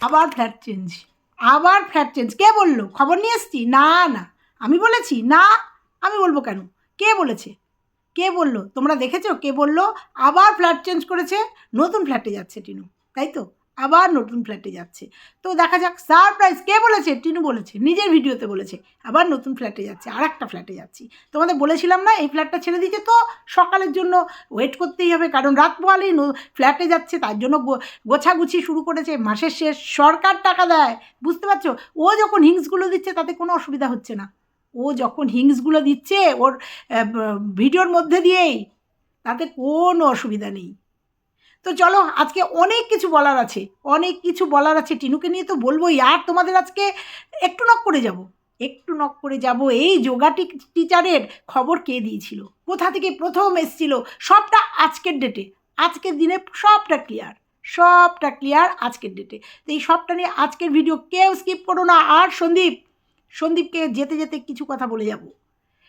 আবার flat change আবার flat change কে বলল? খবর নিয়ে এসছি? না না। আমি বলেছি, না, আমি বলব কেন? কে বলেছে? কে বলল? তোমরা দেখেছ? কে বলল? আবার ফ্ল্যাট চেঞ্জ করেছে। নতুন ফ্ল্যাটে যাচ্ছে টিনু। তাই তো? আবার নতুন ফ্ল্যাটে যাচ্ছে। তো দেখা যাক সারপ্রাইজ কে বলেছে? টিনু বলেছে, নিজের ভিডিওতে বলেছে, আবার নতুন ফ্ল্যাটে যাচ্ছে আর একটা ফ্ল্যাটে যাচ্ছি। তোমাদের বলেছিলাম না, এই ফ্ল্যাটটা ছেড়ে দিয়েছে তো সকালের জন্য ওয়েট করতেই হবে, কারণ রাত পোয়ালেই ফ্ল্যাটে যাচ্ছে, তার জন্য গোছাগুছি শুরু করেছে, মাসের শেষ, সরকার টাকা দেয়। বুঝতে পারছ? ও যখন হিংসগুলো দিচ্ছে, তাতে কোনো অসুবিধা হচ্ছে না। ও যখন হিংসগুলো দিচ্ছে, ওর ভিডিওর মধ্যে দিয়েই, তাতে কোনো অসুবিধা নেই। তো চলো, আজকে অনেক কিছু বলার আছে। অনেক কিছু বলার আছে। টিনুকে নিয়ে তো বলবোই, আর তোমাদের আজকে একটু নক করে যাব। একটু নক করে যাব। এই যোগাটি টিচারের খবর কে দিয়েছিল? কোথা থেকে প্রথম এসছিল? সবটা আজকের ডেটে আজকের দিনে সবটা ক্লিয়ার সবটা ক্লিয়ার আজকের ডেটে তো এই সবটা নিয়ে আজকের ভিডিও কেউ স্কিপ করো না। আর সন্দীপ, সন্দীপকে যেতে যেতে কিছু কথা বলে যাব।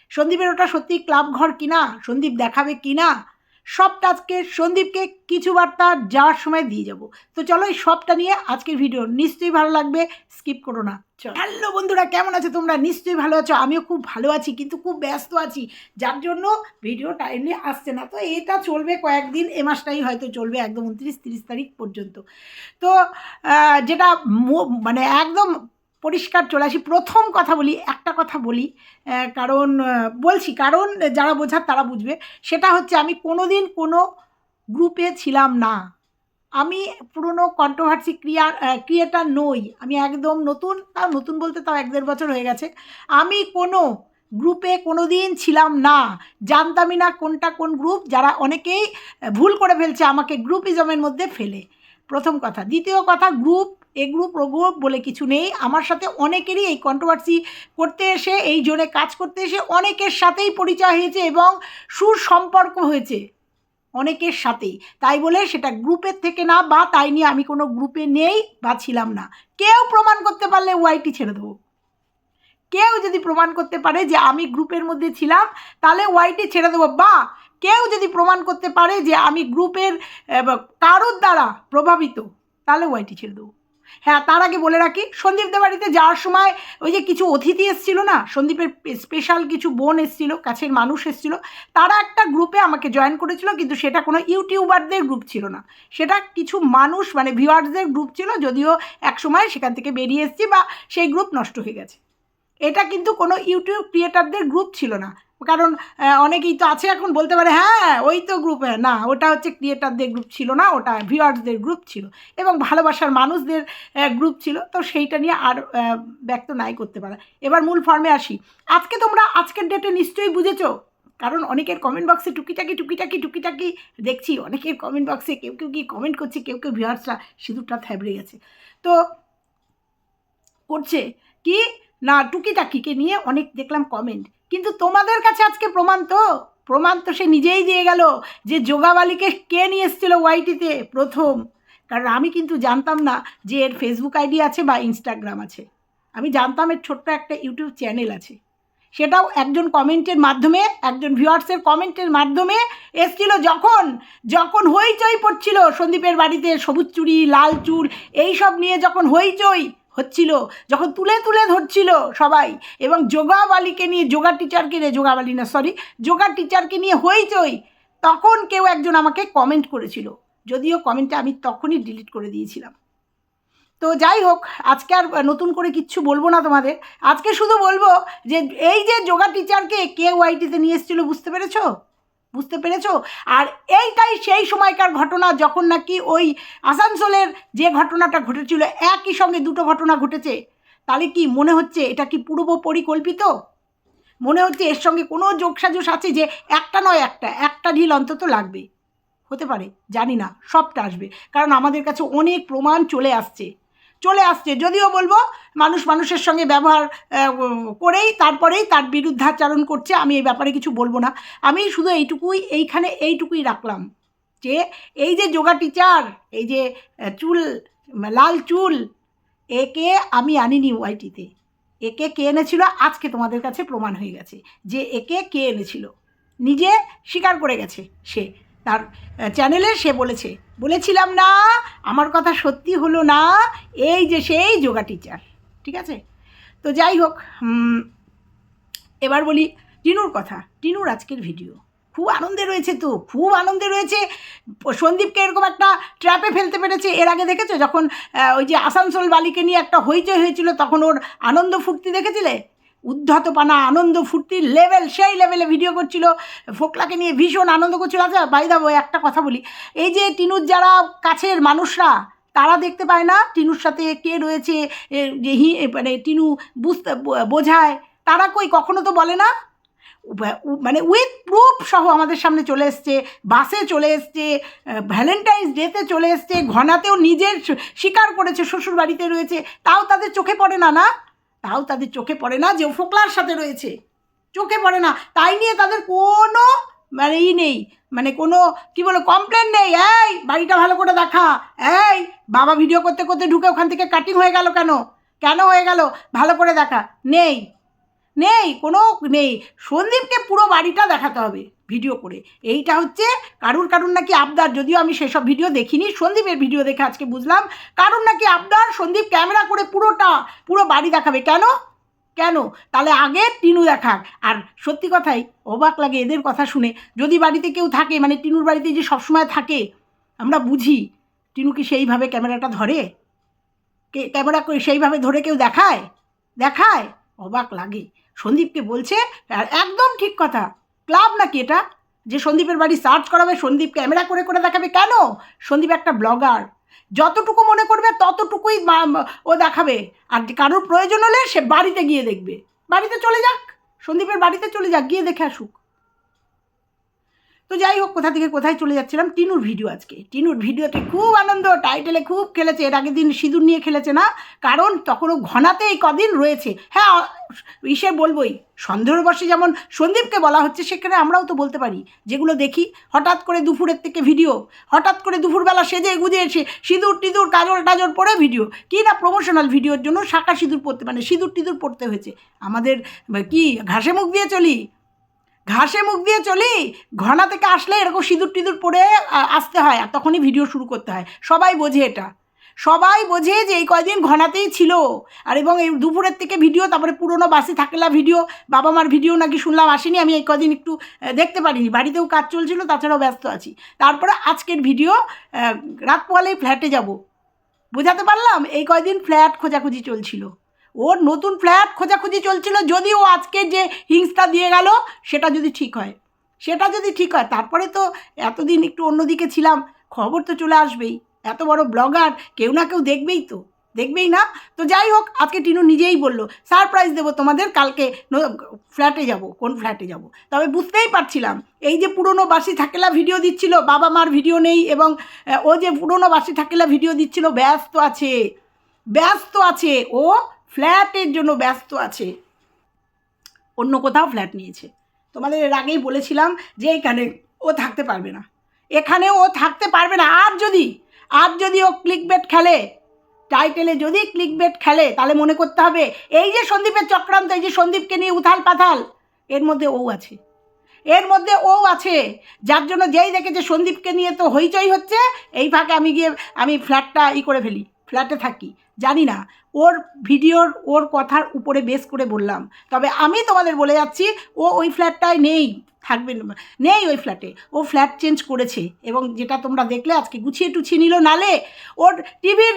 সন্দীপের ওটা সত্যি ক্লাব ঘর কিনা? সন্দীপ দেখাবে কিনা? সবটা আজকে সন্দীপকে কিছু বার্তা যাওয়ার সময় দিয়ে যাব। তো চলো এই সবটা নিয়ে আজকের ভিডিও নিশ্চয়ই ভালো লাগবে, স্কিপ করো না। হ্যালো বন্ধুরা, কেমন আছো তোমরা? নিশ্চয়ই ভালো আছো, আমিও খুব ভালো আছি, কিন্তু খুব ব্যস্ত আছি, যার জন্য ভিডিও টাইমলি আসছে না। তো এটা চলবে কয়েকদিন, এ মাসটাই হয়তো চলবে একদম উনত্রিশ, তিরিশ তারিখ পর্যন্ত। তো যেটা মানে একদম পরিষ্কার চলে আসি। প্রথম কথা বলি, একটা কথা বলি কারণ বলছি, কারণ যারা বোঝার তারা বুঝবে। সেটা হচ্ছে আমি কোনো দিন কোনো গ্রুপে ছিলাম না। আমি পুরনো কন্ট্রোভার্সি ক্রিয়া ক্রিয়েটার নই। আমি একদম নতুন, তাও নতুন বলতে তাও এক দেড় বছর হয়ে গেছে। আমি কোনো গ্রুপে কোনো দিন ছিলাম না। জানতামই না কোনটা কোন গ্রুপ, যারা অনেকেই ভুল করে ফেলছে, আমাকে গ্রুপিজমের মধ্যে ফেলে। প্রথম কথা। দ্বিতীয় কথা, গ্রুপ এ গ্রুপ ও গ্রুপ বলে কিছু নেই। আমার সাথে অনেকেরই এই কন্ট্রোভার্সি করতে এসে, এই জোনে কাজ করতে এসে অনেকের সাথেই পরিচয় হয়েছে এবং সুসম্পর্ক হয়েছে। অনেকের সাথেই। তাই বলে সেটা গ্রুপের থেকে না বা তাই নিয়ে আমি কোনো গ্রুপে নেই বা ছিলাম না। কেউ প্রমাণ করতে পারলে ওয়াইটি ছেড়ে দেবো। কেউ যদি প্রমাণ করতে পারে যে আমি গ্রুপের মধ্যে ছিলাম, তাহলে ওয়াইটি ছেড়ে দেবো। বা কেউ যদি প্রমাণ করতে পারে যে আমি গ্রুপের কারোর দ্বারা প্রভাবিত, তাহলে ওয়াইটি ছেড়ে দেবো। হ্যাঁ তার আগে বলে রাখি, সন্দীপদের বাড়িতে যাওয়ার সময় ওই যে কিছু অতিথি এসেছিল না, সন্দীপের স্পেশাল কিছু বোন এসেছিল, কাছের মানুষ এসেছিল, তারা একটা গ্রুপে আমাকে জয়েন করেছিল, কিন্তু সেটা কোনো ইউটিউবারদের গ্রুপ ছিল না। সেটা কিছু মানুষ মানে ভিউয়ার্সদের গ্রুপ ছিল, যদিও এক সময় সেখান থেকে বেরিয়ে এসেছি বা সেই গ্রুপ নষ্ট হয়ে গেছে। এটা কিন্তু কোনো ইউটিউব ক্রিয়েটারদের গ্রুপ ছিল না। কারণ অনেকেই তো আছে এখন বলতে পারে হ্যাঁ ওই তো গ্রুপ না, ওটা হচ্ছে ক্রিয়েটারদের গ্রুপ ছিল না, ওটা ভিউয়ার্সদের গ্রুপ ছিল এবং ভালোবাসার মানুষদের গ্রুপ ছিল। তো সেইটা নিয়ে আর ব্যক্ত নাই করতে পারে। এবার মূল ফর্মে আসি। আজকে তোমরা আজকের ডেটে নিশ্চয়ই বুঝেছ। কারণ অনেকের কমেন্ট বক্সে টুকিটাকি টুকিটাকি টুকিটাকি দেখছি। অনেকের কমেন্ট বক্সে কেউ কেউ কি কমেন্ট করছে, কেউ কেউ ভিউয়ার্সরা সিঁদুরটা থ্যাবড়ে গেছে। তো, করছে কি না, টুকিটাকিকে নিয়ে অনেক দেখলাম কমেন্ট কিন্তু তোমাদের কাছে আজকে প্রমাণ তো। প্রমাণ তো সে নিজেই দিয়ে গেল যে যোগাবালিকে কে নিয়ে এসেছিল ওয়াইটিতে প্রথম। কারণ আমি কিন্তু জানতাম না যে এর ফেসবুক আইডি আছে বা ইনস্টাগ্রাম আছে। আমি জানতাম এর ছোট্ট একটা ইউটিউব চ্যানেল আছে। সেটাও একজন কমেন্টের মাধ্যমে, একজন ভিউয়ার্সের কমেন্টের মাধ্যমে এসছিল যখন যখন হইচই পড়ছিল সন্দীপের বাড়িতে সবুজ চুড়ি, লাল চুল এই সব নিয়ে যখন হইচই হচ্ছিল, যখন তুলে তুলে ধরছিল সবাই এবং যোগাবালিকে নিয়ে, যোগা টিচারকে নিয়ে, যোগাবালি না সরি যোগা টিচারকে নিয়ে হইচই, তখন কেউ একজন আমাকে কমেন্ট করেছিল। যদিও কমেন্টটা আমি তখনই ডিলিট করে দিয়েছিলাম। তো যাই হোক, আজকে আর নতুন করে কিচ্ছু বলব না তোমাদের। আজকে শুধু বলব যে, এই যে যোগা টিচারকে কে ওয়াইটিতে নিয়ে এসেছিল, বুঝতে পেরেছ? বুঝতে পেরেছ? আর এইটাই সেই সময়কার ঘটনা যখন নাকি ওই আসানসোলের যে ঘটনাটা ঘটেছিল, একই সঙ্গে দুটো ঘটনা ঘটেছে। তাহলে কি মনে হচ্ছে এটা কি পূর্ব পরিকল্পিত? মনে হচ্ছে এর সঙ্গে কোনো যোগসাজস আছে যে একটা নয় একটা একটা ঢিল অন্তত লাগবে? হতে পারে, জানি না, সবটা আসবে। কারণ আমাদের কাছে অনেক প্রমাণ চলে আসছে। চলে আসছে। যদিও বলব, মানুষ মানুষের সঙ্গে ব্যবহার করেই তারপরেই তার বিরুদ্ধাচারণ করছে, আমি এই ব্যাপারে কিছু বলব না। আমি শুধু এইটুকুই, এইখানে এইটুকুই রাখলাম যে, এই যে যোগা টিচার এই যে চুল, লাল চুল, একে আমি আনিনি ওয়াইটিতে। একে কে এনেছিল? আজকে তোমাদের কাছে প্রমাণ হয়ে গেছে যে একে কে এনেছিল। নিজে স্বীকার করে গেছে সে। তার চ্যানেলে সে বলেছে, বলেছিলাম না, আমার কথা সত্যি হলো না, এই যে সেই যোগা টিচার ঠিক আছে? তো যাই হোক এবার বলি টিনুর কথা, টিনুর আজকের ভিডিও খুব আনন্দে রয়েছে তো, খুব আনন্দে রয়েছে। সন্দীপকে এরকম একটা ট্র্যাপে ফেলতে পেরেছে। এর আগে দেখেছ যখন ওই যে আসানসোল বালিকে নিয়ে একটা হইচই হয়েছিল, তখন ওর আনন্দ ফুর্তি দেখেছিলে? উদ্ধতপানা, আনন্দ ফুর্তির লেভেল সেই লেভেলে ভিডিও করছিল। ফোকলাকে নিয়ে ভীষণ আনন্দ করছিল। আচ্ছা বাইদা বই একটা কথা বলি। এই যে টিনুর যারা কাছের মানুষরা, তারা দেখতে পায় না টিনুর সাথে কে রয়েছে যে হি মানে টিনু বুঝতে বোঝায়। তারা কই? কখনো তো বলে না? মানে উইথ প্রুফ সহ আমাদের সামনে চলে এসছে বাসে চলে এসছে ভ্যালেন্টাইন্স ডেতে চলে এসছে, ঘনাতেও নিজের স্বীকার করেছে শ্বশুর বাড়িতে রয়েছে, তাও তাদের চোখে পড়ে না না? তাও তাদের চোখে পড়ে না যে ও ফোকলার সাথে রয়েছে। চোখে পড়ে না। তাই নিয়ে তাদের কোনো মানে ই নেই। মানে কোনো, কি বলো কমপ্লেন নেই। এই, বাড়িটা ভালো করে দেখা। এই, বাবা ভিডিও করতে করতে ঢুকে ওখান থেকে কাটিং হয়ে গেল কেন? কেন হয়ে গেল? ভালো করে দেখা। নেই। নেই, কোনো নেই। সন্দীপকে পুরো বাড়িটা দেখাতে হবে ভিডিও করে। এইটা হচ্ছে কারুর কারুর নাকি আবদার? যদিও আমি সেসব ভিডিও দেখিনি, সন্দীপের ভিডিও দেখে আজকে বুঝলাম। কারুর নাকি আবদার? সন্দীপ ক্যামেরা করে পুরোটা, পুরো বাড়ি দেখাবে। কেন? কেন? তাহলে আগে টিনু দেখাক। আর সত্যি কথাই, অবাক লাগে এদের কথা শুনে। যদি বাড়িতে কেউ থাকে মানে টিনুর বাড়িতে যে সবসময় থাকে, আমরা বুঝি। টিনু কি সেইভাবে ক্যামেরাটা ধরে? ক্যামেরা সেইভাবে ধরে কেউ দেখায়? দেখায়? অবাক লাগে। সন্দীপকে বলছে একদম ঠিক কথা। ক্লাব নাকি এটা? যে সন্দীপের বাড়ি সার্চ করাবে, সন্দীপ ক্যামেরা করে করে দেখাবে কেন? সন্দীপ একটা ব্লগার যতটুকু মনে করবে, ততটুকুই ও দেখাবে। আর কারোর প্রয়োজন হলে সে বাড়িতে গিয়ে দেখবে। বাড়িতে চলে যাক। সন্দীপের বাড়িতে চলে যাক, গিয়ে দেখে আসুক। তো যাই হোক, কোথা থেকে কোথায় চলে যাচ্ছিলাম? টিনুর ভিডিও আজকে। টিনুর ভিডিওতে খুব আনন্দ টাইটেলে খুব খেলেছে। এর আগের দিন সিঁদুর নিয়ে খেলেছে না? কারণ তখনও ঘনাতে এই কদিন রয়েছে। হ্যাঁ ইসে বলবোই, সন্দেহের বসে যেমন সন্দীপকে বলা হচ্ছে, সেখানে আমরাও তো বলতে পারি। যেগুলো দেখি, হঠাৎ করে দুপুরের থেকে ভিডিও হঠাৎ করে দুপুরবেলা সেজে গুজে এসে সিঁদুর টিঁদুর, কাজল টাজল পরে ভিডিও কি না প্রমোশনাল ভিডিওর জন্য শাঁকা সিঁদুর পড়তে মানে সিঁদুর টিঁদুর পড়তে হয়েছে। আমাদের, কি, ঘাসে মুখ দিয়ে চলি? ঘাসে মুখ দিয়ে চলি ঘনা থেকে আসলে এরকম সিঁদুর টিঁদুর পরে আসতে হয় আর তখনই ভিডিও শুরু করতে হয়। সবাই বোঝে এটা। সবাই বোঝে যে এই কয়দিন ঘনাতেই ছিল। আর এবং এই দুপুরের থেকে ভিডিও তারপরে পুরনো বাসি থাকলা ভিডিও বাবা মার ভিডিও নাকি শুনলাম আসেনি, আমি এই কদিন একটু দেখতে পারিনি। বাড়িতেও কাজ চলছিল, তাছাড়াও ব্যস্ত আছি। তারপরে আজকের ভিডিও রাত পোয়ালেই ফ্ল্যাটে যাব। বোঝাতে পারলাম, এই কয়দিন ফ্ল্যাট খোঁজাখুঁজি চলছিল। ওর নতুন ফ্ল্যাট খোঁজাখুঁজি চলছিল যদি ও আজকে যে হিংসটা দিয়ে গেল, সেটা যদি ঠিক হয়। সেটা যদি ঠিক হয়, তারপরে তো এতদিন একটু অন্যদিকে ছিলাম, খবর তো চলে আসবেই। এত বড় ব্লগার কেউ না কেউ দেখবেই তো। দেখবেই না? তো যাই হোক, আজকে টিনু নিজেই বলল সারপ্রাইজ দেবো তোমাদের, কালকে ফ্ল্যাটে যাব, কোন ফ্ল্যাটে যাব? তবে বুঝতেই পারছিলাম, এই যে পুরনো বাসি থাকেলা ভিডিও দিচ্ছিল, বাবা মার ভিডিও নেই এবং ও যে পুরনো বাসি থাকেলা ভিডিও দিচ্ছিল, ব্যস্ত আছে। ব্যস্ত আছে। ও ফ্ল্যাটের জন্য ব্যস্ত আছে। অন্য কোথাও ফ্ল্যাট নিয়েছে। তোমাদের এর আগেই বলেছিলাম যে এখানে ও থাকতে পারবে না। এখানে ও থাকতে পারবে না। আর যদি আর যদি ও ক্লিক বেট খেলে টাইটেলে যদি ক্লিক বেট খেলে, তাহলে মনে করতে হবে, এই যে সন্দীপের চক্রান্ত, এই যে সন্দীপকে নিয়ে উথাল পাথাল, এর মধ্যে ও আছে। এর মধ্যে ও আছে, যার জন্য যেই দেখেছে সন্দীপকে নিয়ে তো হইচই হচ্ছে, এই ফাঁকে আমি গিয়ে, আমি ফ্ল্যাটটা ই করে ফেলি। ফ্ল্যাটে থাকি, জানি না। ওর ভিডিওর, ওর কথার উপরে বেস করে বললাম। তবে আমি তোমাদের বলে যাচ্ছি, ও ওই ফ্ল্যাটটায় নেই, থাকবে নেই ওই ফ্ল্যাটে। ও ফ্ল্যাট চেঞ্জ করেছে এবং যেটা তোমরা দেখলে, আজকে গুছিয়ে টুছিয়ে নিল নালে, ওর টিভির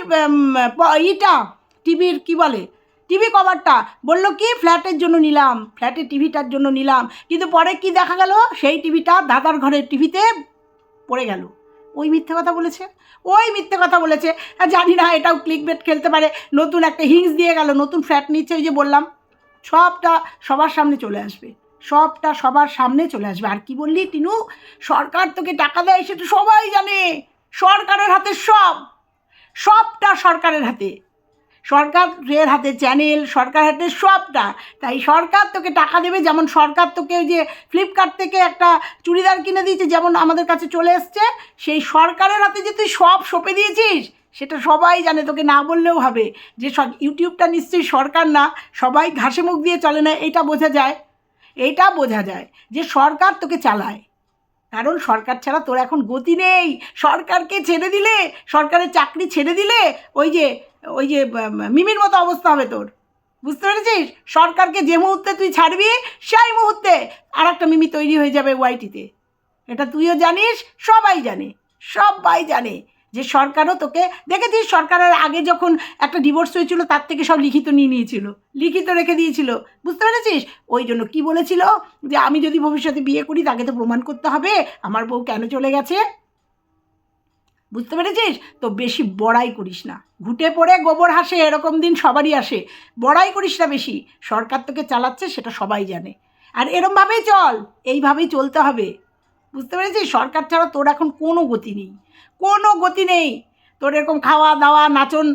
ইটা, টিভির কি বলে? টিভি কভারটা বলল কি, ফ্ল্যাটের জন্য নিলাম, ফ্ল্যাটের টিভিটার জন্য নিলাম। কিন্তু পরে কি দেখা গেল? সেই টিভিটা দাদার ঘরের টিভিতে পড়ে গেল। ওই মিথ্যে কথা বলেছে? ওই মিথ্যে কথা বলেছে। আর জানি না এটাও ক্লিক বেট খেলতে পারে। নতুন একটা হিংস দিয়ে গেল, নতুন ফ্ল্যাট নিচ্ছে ওই যে বললাম। সবটা সবার সামনে চলে আসবে। সবটা সবার সামনে চলে আসবে। আর কি বললি টিনু? সরকার তোকে টাকা দেয় সেটা সবাই জানে। সরকারের হাতে সব। সবটা সরকারের হাতে। সরকারের হাতে চ্যানেল সরকার হাতে সবটা। তাই সরকার তোকে টাকা দেবে, যেমন সরকার তোকে ওই যে ফ্লিপকার্ট থেকে একটা চুড়িদার কিনে দিয়েছে, যেমন আমাদের কাছে চলে এসছে, সেই সরকারের হাতে যে তুই সব সঁপে দিয়েছিস, সেটা সবাই জানে, তোকে না বললেও হবে। যে সব- ইউটিউবটা নিশ্চয়ই সরকার না, সবাই ঘাসে মুখ দিয়ে চলে না, এটা বোঝা যায়। এইটা বোঝা যায় যে সরকার তোকে চালায়। কারণ সরকার ছাড়া তোর এখন গতি নেই। সরকারকে ছেড়ে দিলে, সরকারের চাকরি ছেড়ে দিলে ওই যে ওই যে মিমির মতো অবস্থা হবে তোর। বুঝতে পেরেছিস? সরকারকে যে মুহূর্তে তুই ছাড়বি, সেই মুহূর্তে আর একটা মিমি তৈরি হয়ে যাবে ওয়াইটিতে এটা তুইও জানিস, সবাই জানে সবাই জানে। যে সরকারও তোকে, দেখেছিস সরকারের আগে যখন একটা ডিভোর্স হয়েছিল, তার থেকে সব লিখিত নিয়ে নিয়েছিল, লিখিত রেখে দিয়েছিল, বুঝতে পেরেছিস? ওই জন্য কী বলেছিল? যে আমি যদি ভবিষ্যতে বিয়ে করি, তাকে তো প্রমাণ করতে হবে, আমার বউ কেন চলে গেছে? বুঝতে পেরেছিস? তো বেশি বড়াই করিস না। ঘুটে পড়ে গোবর হাসে, এরকম দিন সবারই আসে। বড়াই করিস না বেশি। সরকার তোকে চালাচ্ছে, সেটা সবাই জানে। আর এরমভাবেই চল, এইভাবেই চলতে হবে। বুঝতে পেরেছিস? সরকার ছাড়া তোর এখন কোনো গতি নেই। কোনো গতি নেই। তোর এরকম খাওয়া দাওয়া, নাচন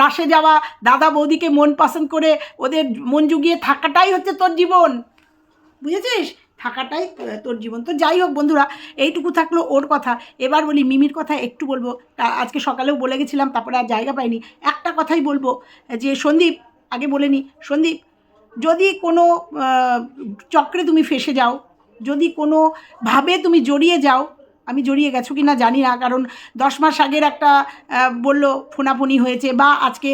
রাসে যাওয়া, দাদা বৌদিকে মন পছন্দ করে ওদের মন জুগিয়ে থাকাটাই হচ্ছে তোর জীবন। বুঝেছিস? থাকাটাই তোর জীবন। তো যাই হোক বন্ধুরা, এইটুকু থাকল ওর কথা। এবার বলি মিমির কথা একটু বলব। আজকে সকালেও বলে গেছিলাম, তারপরে আর জায়গা পাইনি। একটা কথাই বলব, যে সন্দীপ, আগে বলে নি, সন্দীপ, যদি কোনো চক্রে তুমি ফেসে যাও যদি কোনো ভাবে তুমি জড়িয়ে যাও, আমি জড়িয়ে গেছো কি না জানি না, কারণ দশ মাস আগের একটা বলল, ফোনাফুনি হয়েছে বা আজকে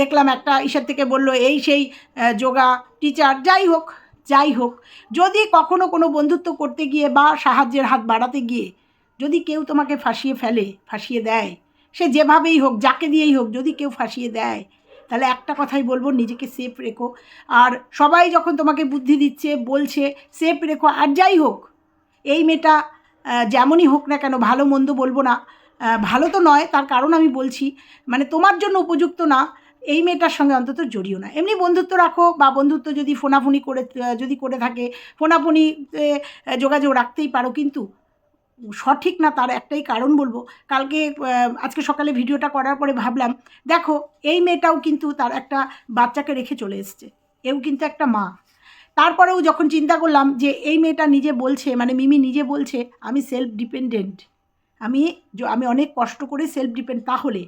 দেখলাম একটা ইসের থেকে বলল, এই সেই যোগা টিচার যাই হোক যাই হোক, যদি কখনো কোনো বন্ধুত্ব করতে গিয়ে বা সাহায্যের হাত বাড়াতে গিয়ে যদি কেউ তোমাকে ফাঁসিয়ে ফেলে, ফাঁসিয়ে দেয়, সে যেভাবেই হোক, যাকে দিয়েই হোক, যদি কেউ ফাঁসিয়ে দেয় তাহলে একটা কথাই বলব, নিজেকে সেফ রেখো। আর সবাই যখন তোমাকে বুদ্ধি দিচ্ছে, বলছে সেফ রেখো। আর যাই হোক, এই মেয়েটা যেমনই হোক না কেন, ভালো মন্দ বলব না। ভালো তো নয়, তার কারণ আমি বলছি। মানে তোমার জন্য উপযুক্ত না, এই মেয়েটার সঙ্গে অন্তত জড়িও না। এমনি বন্ধুত্ব রাখো, বা বন্ধুত্ব যদি ফোনাফুনি করে যদি করে থাকে, ফোনাফুনিতে যোগাযোগ রাখতেই পারো। কিন্তু সঠিক না তার একটাই কারণ বলব। কালকে আজকে সকালে ভিডিওটা করার পরে ভাবলাম, দেখো, এই মেয়েটাও কিন্তু তার একটা বাচ্চাকে রেখে চলে এসছে। এও কিন্তু একটা মা। তারপরেও যখন চিন্তা করলাম যে এই মেয়েটা নিজে বলছে মানে মিমি নিজে বলছে, আমি সেলফ ডিপেন্ডেন্ট আমি আমি অনেক কষ্ট করে সেলফ ডিপেন্ড তাহলে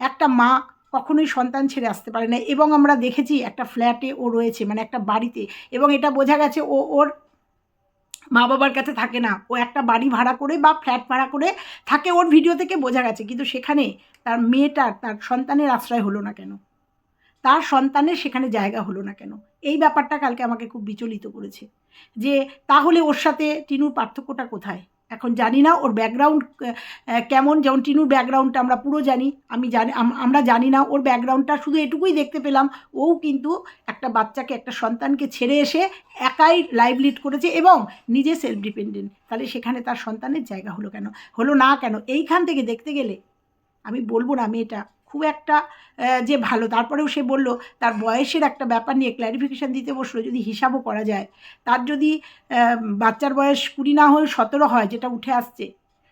একটা মা কখনোই সন্তান ছেড়ে আসতে পারে না। এবং আমরা দেখেছি একটা ফ্ল্যাটে ও রয়েছে মানে একটা বাড়িতে। এবং এটা বোঝা গেছে ও, ওর মা বাবার কাছে থাকে না। ও একটা বাড়ি ভাড়া করে বা ফ্ল্যাট ভাড়া করে থাকে ওর ভিডিও থেকে বোঝা গেছে। কিন্তু সেখানে তার মেয়েটার তার সন্তানের আশ্রয় হলো না কেন? তার সন্তানের সেখানে জায়গা হলো না কেন? এই ব্যাপারটা কালকে আমাকে খুব বিচলিত করেছে। যে তাহলে ওর সাথে টিনুর পার্থক্যটা কোথায়? এখন জানি না ওর ব্যাকগ্রাউন্ড কেমন, যেমন টিনুর ব্যাকগ্রাউন্ডটা আমরা পুরো জানি, আমি জানি, আম- আমরা জানি না ওর ব্যাকগ্রাউন্ডটা শুধু এটুকুই দেখতে পেলাম, ও কিন্তু একটা বাচ্চাকে, একটা সন্তানকে ছেড়ে এসে একাই লাইভ লিড করেছে এবং নিজে সেলফ ডিপেন্ডেন্ট তাহলে সেখানে তার সন্তানের জায়গা হলো কেন? হলো না কেন? এইখান থেকে দেখতে গেলে, আমি বলব না মেয়েটা খুব একটা যে ভালো। তারপরেও সে বলল, তার বয়সের একটা ব্যাপার নিয়ে ক্ল্যারিফিকেশান দিতে বসল, যদি হিসাবও করা যায়। তার যদি বাচ্চার বয়স কুড়ি না হয়ে সতেরো হয়, যেটা উঠে আসছে,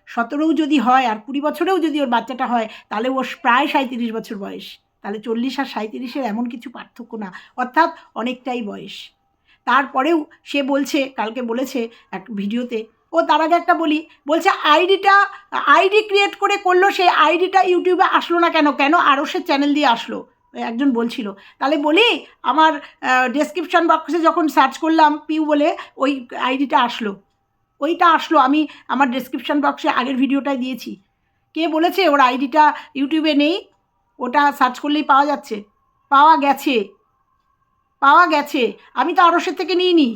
সতেরোও যদি হয় আর কুড়ি বছরেও যদি ওর বাচ্চাটা হয়, তাহলে ওর প্রায় সাঁত্রিশ বছর বয়স। তাহলে চল্লিশ আর সাঁত্রিশের এমন কিছু পার্থক্য না। অর্থাৎ অনেকটাই বয়স। তারপরেও সে বলছে, কালকে বলেছে এক ভিডিওতে ও তার আগে একটা বলি, বলছে আইডিটা, আইডি ক্রিয়েট করে করল সেই আইডিটা ইউটিউবে আসলো না কেন? কেন আরও সে চ্যানেল দিয়ে আসলো? একজন বলছিল। তাহলে বলি, আমার ডেসক্রিপশন বক্সে যখন সার্চ করলাম পিউ বলে, ওই আইডিটা আসলো। ওইটা আসলো, আমি আমার ডেসক্রিপশন বক্সে আগের ভিডিওটাই দিয়েছি। কে বলেছে ওর আইডিটা ইউটিউবে নেই? ওটা সার্চ করলেই পাওয়া যাচ্ছে। পাওয়া গেছে। পাওয়া গেছে। আমি তো আরসের থেকে নিইনি।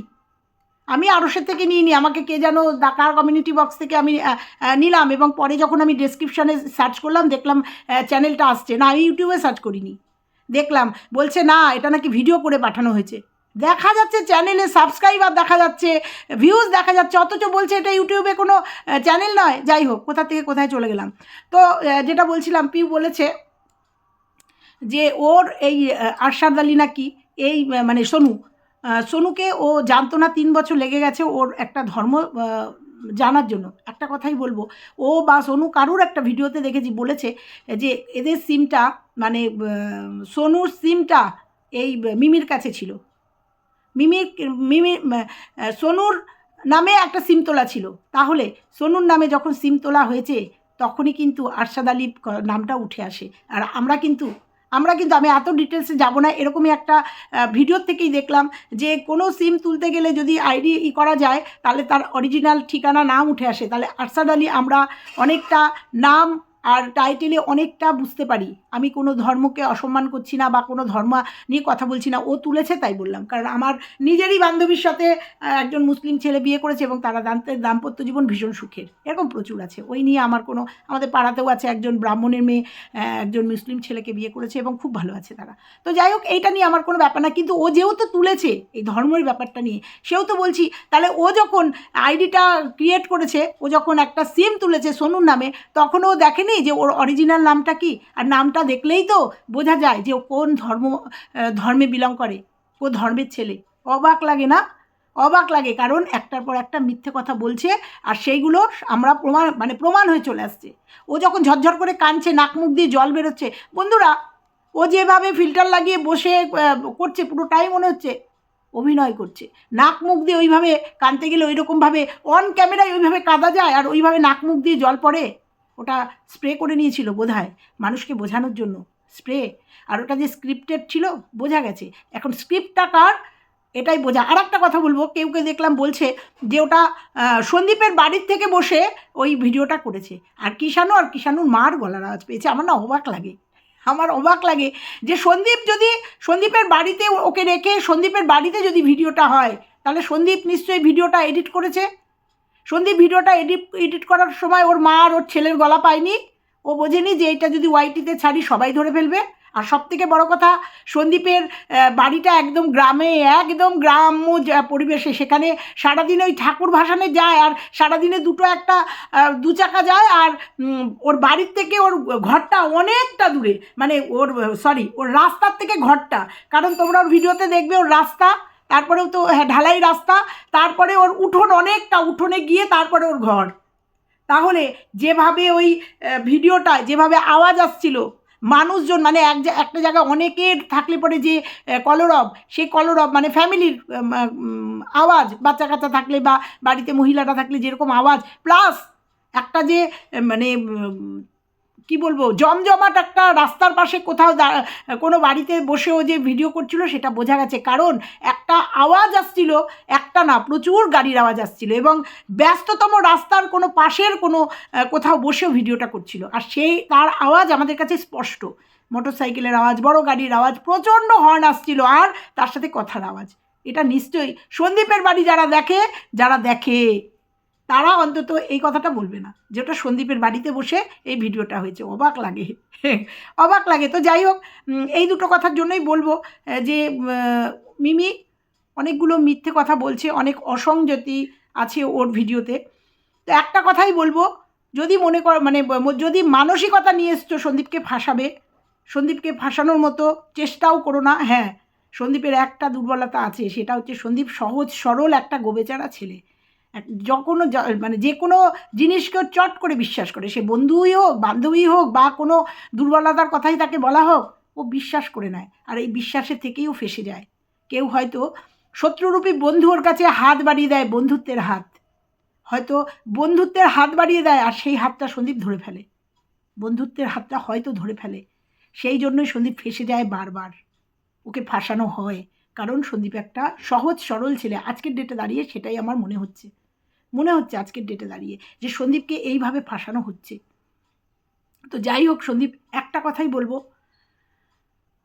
আমি আরসের থেকে নিইনি, আমাকে কে যেন কার কমিউনিটি বক্স থেকে আমি নিলাম এবং পরে যখন আমি ডেসক্রিপশানে সার্চ করলাম, দেখলাম চ্যানেলটা আসছে। না আমি ইউটিউবে সার্চ করিনি। দেখলাম, বলছে, না, এটা নাকি ভিডিও করে পাঠানো হয়েছে। দেখা যাচ্ছে চ্যানেলে সাবস্ক্রাইবার দেখা যাচ্ছে ভিউজ দেখা যাচ্ছে, অথচ বলছে এটা ইউটিউবে কোনো চ্যানেল নয়। যাই হোক, কোথা থেকে কোথায় চলে গেলাম। তো যেটা বলছিলাম, পিউ বলেছে যে, ওর এই আরশাদ আলী নাকি, এই মানে সোনু সোনুকে ও জানতো না, তিন বছর লেগে গেছে ওর একটা ধর্ম জানার জন্য। একটা কথাই বলব, ও বা সোনু কারুর একটা ভিডিওতে দেখেছি, বলেছে যে এদের সিমটা মানে সোনুর সিমটা এই মিমির কাছে ছিল। মিমির, মিমি সোনুর নামে একটা সিম তোলা ছিল। তাহলে সোনুর নামে যখন সিম তোলা হয়েছে, তখনই কিন্তু আরশাদ আলীর নামটা উঠে আসে। আর আমরা কিন্তু আমরা কিন্তু আমি এত ডিটেলসে যাব না, এরকমই একটা ভিডিওর থেকেই দেখলাম যে কোনো সিম তুলতে গেলে যদি আইডি ই করা যায়, তাহলে তার অরিজিনাল ঠিকানা নাম উঠে আসে। তাহলে আরশাদ আলী আমরা অনেকটা নাম আর টাইটেলে অনেকটা বুঝতে পারি। আমি কোনো ধর্মকে অসম্মান করছি না বা কোনো ধর্ম নিয়ে কথা বলছি না। ও তুলেছে তাই বললাম। কারণ আমার নিজেরই বান্ধবীর সাথে একজন মুসলিম ছেলে বিয়ে করেছে এবং তারা দাম্পত্য জীবন ভীষণ সুখের। এরকম প্রচুর আছে। ওই নিয়ে আমার কোনো, আমাদের পাড়াতেও আছে একজন ব্রাহ্মণের মেয়ে একজন মুসলিম ছেলেকে বিয়ে করেছে এবং খুব ভালো আছে তারা। তো যাই হোক, এইটা নিয়ে আমার কোনো ব্যাপার না। কিন্তু ও যেহেতু তুলেছে এই ধর্মের ব্যাপারটা নিয়ে, সেও তো বলছি, তাহলে ও যখন আইডিটা ক্রিয়েট করেছে, ও যখন একটা সিম তুলেছে সোনুর নামে, তখন ও দেখেনি যে ওর অরিজিনাল নামটা কি? আর নামটা দেখলেই তো বোঝা যায় যে ও কোন ধর্ম ধর্মে বিলং করে। ও ধর্মের ছেলে। অবাক লাগে না? অবাক লাগে কারণ একটার পর একটা মিথ্যে কথা বলছে আর সেইগুলো আমরা প্রমাণ মানে প্রমাণ হয়ে চলে আসছে। ও যখন ঝরঝর করে কাঁদছে, নাক মুখ দিয়ে জল বেরোচ্ছে, বন্ধুরা, ও যেভাবে ফিল্টার লাগিয়ে বসে করছে পুরোটাই মনে হচ্ছে অভিনয় করছে। নাক মুখ দিয়ে ওইভাবে কানতে গেলে ওইরকমভাবে অন ক্যামেরায় ওইভাবে কাঁদা যায় আর ওইভাবে নাক মুখ দিয়ে জল পড়ে। ওটা স্প্রে করে নিয়েছিল বোধহয় মানুষকে বোঝানোর জন্য। স্প্রে আর ওটা যে স্ক্রিপ্টেড ছিল, বোঝা গেছে। এখন স্ক্রিপ্টটা কার? এটাই বোঝা। আর একটা কথা বলব, কেউ কেউ দেখলাম বলছে যে ওটা সন্দীপের বাড়ির থেকে বসে ওই ভিডিওটা করেছে। আর কিষাণু আর কিষাণুর মার গলার আওয়াজ পেয়েছে। আমার না অবাক লাগে। আমার অবাক লাগে যে সন্দীপ যদি সন্দীপের বাড়িতে ওকে রেখে সন্দীপের বাড়িতে যদি ভিডিওটা হয়, তাহলে সন্দীপ নিশ্চয়ই ভিডিওটা এডিট করেছে? সন্দীপ ভিডিওটা এডিট এডিট করার সময় ওর মা আর ওর ছেলের গলা পায়নি। ও বোঝেনি যে এটা যদি ওয়াইটিতে ছাড়ি সবাই ধরে ফেলবে। আর সব থেকে বড় কথা, সন্দীপের বাড়িটা একদম গ্রামে, একদম গ্রাম্য পরিবেশে। সেখানে সারাদিন ওই ঠাকুর ভাসানে যায় আর সারাদিনে দুটো একটা দু চাকা যায় আর ওর বাড়ির থেকে ওর ঘরটা অনেকটা দূরে। মানে ওর, সরি, ওর রাস্তার থেকে ঘরটা। কারণ তোমরা ওর ভিডিওতে দেখবে ওর রাস্তা তারপরেও তো হ্যাঁ ঢালাই রাস্তা তারপরে ওর উঠোন অনেকটা উঠোনে গিয়ে তারপরে ওর ঘর। তাহলে যেভাবে ওই আহ, ভিডিওটায় যেভাবে আওয়াজ আসছিল মানুষজন মানে এক একটা জায়গায় অনেকের থাকলে পরে যে কলরব সেই কলরব মানে ফ্যামিলির আওয়াজ বাচ্চা কাচ্চা থাকলে বা বাড়িতে মহিলারা থাকলে যেরকম আওয়াজ প্লাস একটা যে মানে কি বলব, জমজমাট একটা রাস্তার পাশে কোথাও কোনো বাড়িতে বসেও যে ভিডিও করছিল সেটা বোঝা গেছে। কারণ একটা আওয়াজ আসছিল, একটা না, প্রচুর গাড়ির আওয়াজ আসছিল এবং ব্যস্ততম রাস্তার কোনো পাশের কোনো কোথাও বসেও ভিডিওটা করছিল। আর সেই, তার আওয়াজ আমাদের কাছে স্পষ্ট। মোটর সাইকেলের আওয়াজ, বড় গাড়ির আওয়াজ, প্রচণ্ড হর্ন আসছিল আর তার সাথে কথার আওয়াজ। এটা নিশ্চয়ই সন্দীপের বাড়ি যারা দেখে যারা দেখে। তারা অন্তত এই কথাটা বলবে না যে ওটা সন্দীপের বাড়িতে বসে এই ভিডিওটা হয়েছে। অবাক লাগে। অবাক লাগে। তো যাই হোক এই দুটো কথার জন্যই বলব যে মিমি অনেকগুলো মিথ্যে কথা বলছে, অনেক অসংযতি আছে ওর ভিডিওতে। তো একটা কথাই বলব, যদি মনে কর মানে যদি মানসিকতা নিয়ে এসছো সন্দীপকে ফাঁসাবে, সন্দীপকে ফাঁসানোর মতো চেষ্টাও করো না। হ্যাঁ সন্দীপের একটা দুর্বলতা আছে, সেটা হচ্ছে সন্দীপ সহজ সরল একটা গোবেচারা ছেলে। এক- যখনো যা- মানে যে কোনো জিনিসকেও চট করে বিশ্বাস করে। সে বন্ধুই হোক, বান্ধবী হোক, বা কোনো দুর্বলতার কথাই তাকে বলা হোক, ও বিশ্বাস করে নেয়। আর এই বিশ্বাসের থেকেই ও ফেসে যায়। কেউ হয়তো শত্রুরূপী বন্ধু ওর কাছে হাত বাড়িয়ে দেয় বন্ধুত্বের হাত। হয়তো বন্ধুত্বের হাত বাড়িয়ে দেয় আর সেই হাতটা সন্দীপ ধরে ফেলে। বন্ধুত্বের হাতটা হয়তো ধরে ফেলে। সেই জন্যই সন্দীপ ফেসে যায় বারবার। ওকে ফাঁসানো হয়। কারণ সন্দীপ একটা সহজ, সরল ছেলে। আজকের ডেটে দাঁড়িয়ে সেটাই আমার মনে হচ্ছে। মনে হচ্ছে আজকের ডেটে দাঁড়িয়ে যে সন্দীপকে এইভাবে ফাঁসানো হচ্ছে। তো যাই হোক, সন্দীপ, একটা কথাই বলব।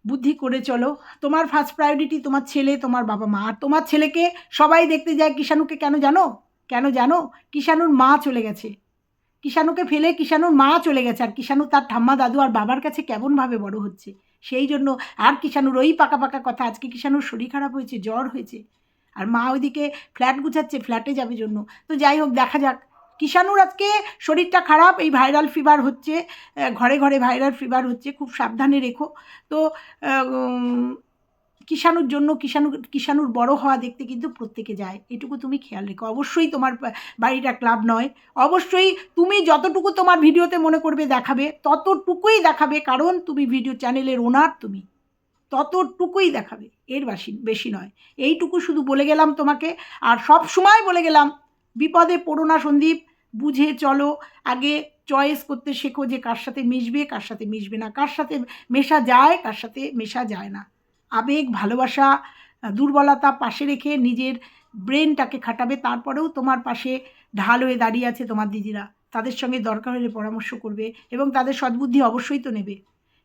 বুদ্ধি করে চলো। তোমার ফার্স্ট প্রায়োরিটি তোমার ছেলে, তোমার বাবা মা। আর তোমার ছেলেকে সবাই দেখতে যায় কিষাণুকে কেন জানো? কেন জানো? কিষাণুর মা চলে গেছে। কিষাণুকে ফেলে কিষাণুর মা চলে গেছে। আর কিষাণু তার ঠাম্মা, দাদু আর বাবার কাছে কেমনভাবে বড় হচ্ছে? সেই জন্য আর কিষানুর ওই পাকা পাকা কথা, আজকে কিষানুর শরীর খারাপ হয়েছে, জ্বর হয়েছে। আর মা ওইদিকে ফ্ল্যাট গুছাচ্ছে, ফ্ল্যাটে যাবে জন্য। তো যাই হোক, দেখা যাক। কিষানুর আজকে শরীরটা খারাপ, এই ভাইরাল ফিভার হচ্ছে ঘরে ঘরে ভাইরাল ফিভার হচ্ছে, খুব সাবধানে রেখো। তো কিষাণুর জন্য কিষাণু, কিষাণুর বড় হওয়া দেখতে কিন্তু প্রত্যেকে যায়। এটুকু তুমি খেয়াল রেখো। অবশ্যই তোমার বাড়িটা ক্লাব নয়। অবশ্যই তুমি যতটুকু তোমার ভিডিওতে মনে করবে দেখাবে, ততটুকুই দেখাবে, কারণ তুমি ভিডিও চ্যানেলের ওনার তুমি। ততটুকুই দেখাবে, এর বাসি, বেশি নয়। এইটুকু শুধু বলে গেলাম তোমাকে। আর সব সময় বলে গেলাম, বিপদে পড়ো না সন্দীপ, বুঝে চলো। আগে চয়েস করতে শেখো যে কার সাথে মিশবে, কার সাথে মিশবে না। কার সাথে মেশা যায়, কার সাথে মেশা যায় না। আবেগ, ভালোবাসা দুর্বলতা পাশে রেখে নিজের ব্রেনটাকে খাটাবে। তারপরেও তোমার পাশে ঢাল হয়ে দাঁড়িয়ে আছে তোমার দিদিরা। তাদের সঙ্গে দরকার হলে পরামর্শ করবে এবং তাদের সদ্বুদ্ধি অবশ্যই তো নেবে।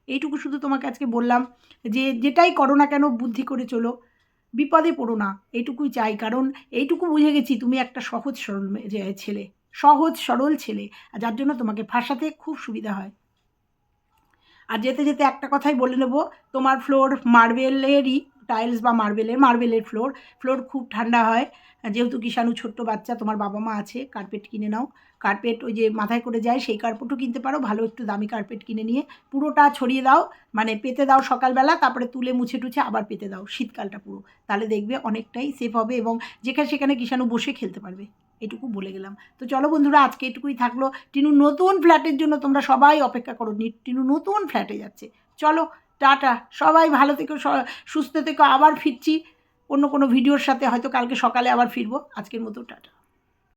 এইটুকু শুধু তোমাকে আজকে বললাম যে, যেটাই করো না কেন, বুদ্ধি করে চলো। বিপদে পড়ো না, এইটুকুই চাই। কারণ এইটুকু বুঝে গেছি, তুমি একটা সহজ সরল ছেলে, সহজ সরল ছেলে। যার জন্য তোমাকে ফাঁসাতে খুব সুবিধা হয়। আর যেতে যেতে একটা কথাই বলে নেব তোমার ফ্লোর মার্বেলেরই টাইলস বা মার্বেলের মার্বেলের ফ্লোর ফ্লোর খুব ঠান্ডা হয়। যেহেতু কিষাণু ছোট্ট বাচ্চা, তোমার বাবা মা আছে কার্পেট কিনে নাও। কার্পেট ওই যে মাথায় করে যায়, সেই কার্পেটও কিনতে পারো। ভালো একটু দামি কার্পেট কিনে নিয়ে পুরোটা ছড়িয়ে দাও মানে পেতে দাও সকালবেলা, তারপরে তুলে মুছে টুছে আবার পেতে দাও, শীতকালটা পুরো। তাহলে দেখবে অনেকটাই সেফ হবে এবং যেখানে সেখানে কিষাণু বসে খেলতে পারবে। এটুকু বলে গেলাম। তো চলো বন্ধুরা, আজকে এটুকুই থাকল। টিনু নতুন ফ্ল্যাটের জন্য তোমরা সবাই অপেক্ষা করো। টিনু নতুন ফ্ল্যাটে যাচ্ছে। চলো টাটা, সবাই ভালো থেকো সুস্থ থেকো, আবার ফিরছি। অন্য কোনো ভিডিওর সাথে হয়তো কালকে সকালে আবার ফিরবো। আজকের মতো টাটা।